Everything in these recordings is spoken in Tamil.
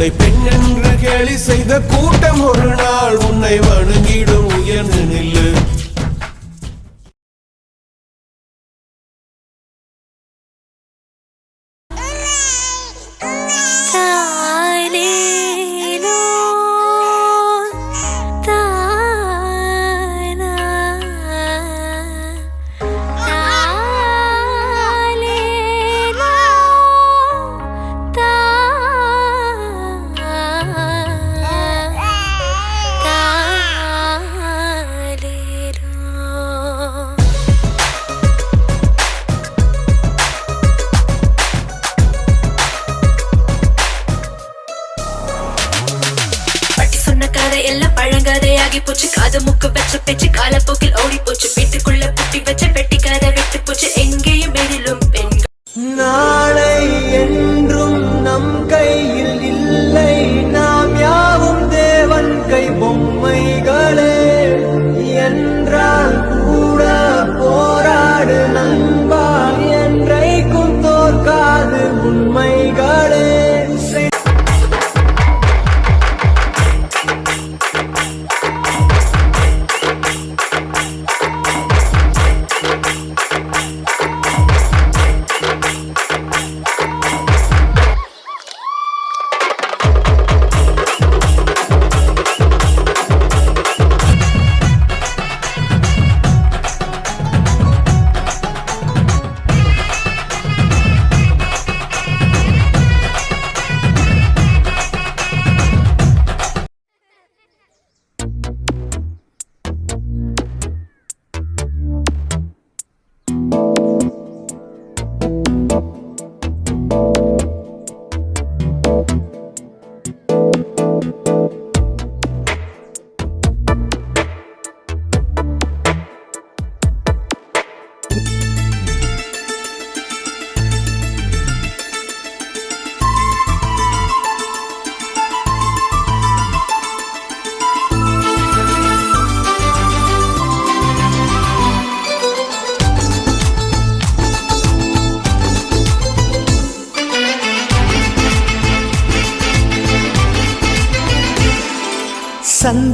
உன்னை பெண் என்று கேலி செய்த கூட்டம் ஒரு நாள் உன்னை வணங்கிடும் உயர்ந்து நில்லு. ஆகி போச்சு காது முக்கு வச்ச பேச்சு காலப்போக்கில் ஓடி போச்சு வீட்டுக்குள்ள புட்டி வச்ச பெட்டிக்கார கதை விட்டு போச்சு. எங்கேயும் எதிலும் பெண்கள் நாளை என்றும் நம் கையில் இல்லை. நாம் யாவும் தேவன் கை பொம்மை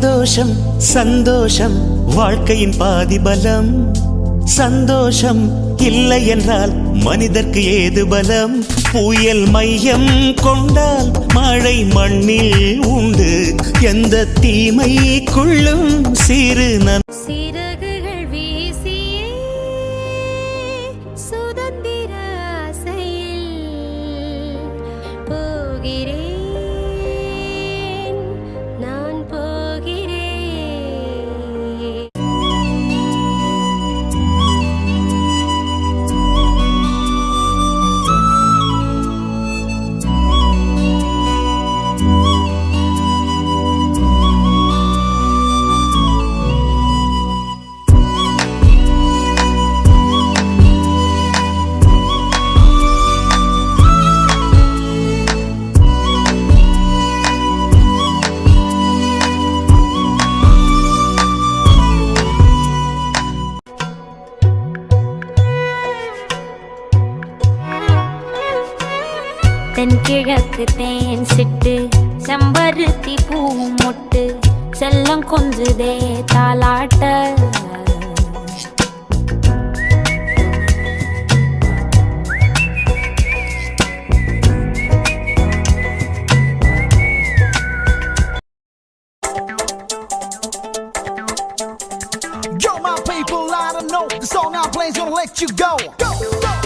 சந்தோஷம் சந்தோஷம் வாழ்க்கையின் பாதி பலம் சந்தோஷம் இல்லை என்றால் மனிதர்க்கு ஏது பலம்? புயல் மையம் கொண்டால் மழை மண்ணில் உண்டு. எந்த தீமைக்குள்ளும் சிறு நன் சிறு தென்கிழக்கு தேன் சிட்டு செம்பருத்தி பூ மொட்டு செல்லம் கொஞ்சுதே தாலாட்ட Yo, my people, I don't know. The song I play is gonna let you go. Cause you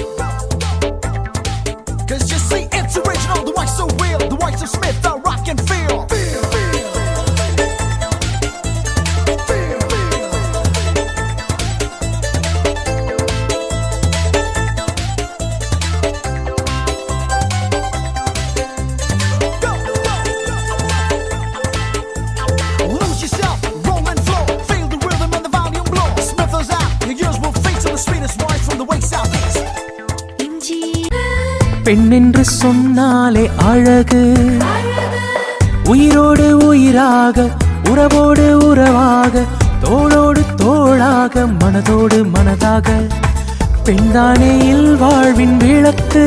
பெண்ணென்று சொன்னாலே அழகு. உயிரோடு உயிராக உறவோடு உறவாக தோளோடு தோளாக மனதோடு மனதாக. பெண்தானே இல் வாழ்வின் விளக்கு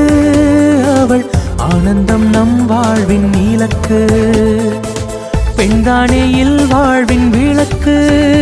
அவள் ஆனந்தம் நம் வாழ்வின் நீலக்கு. பெண்தானே இல்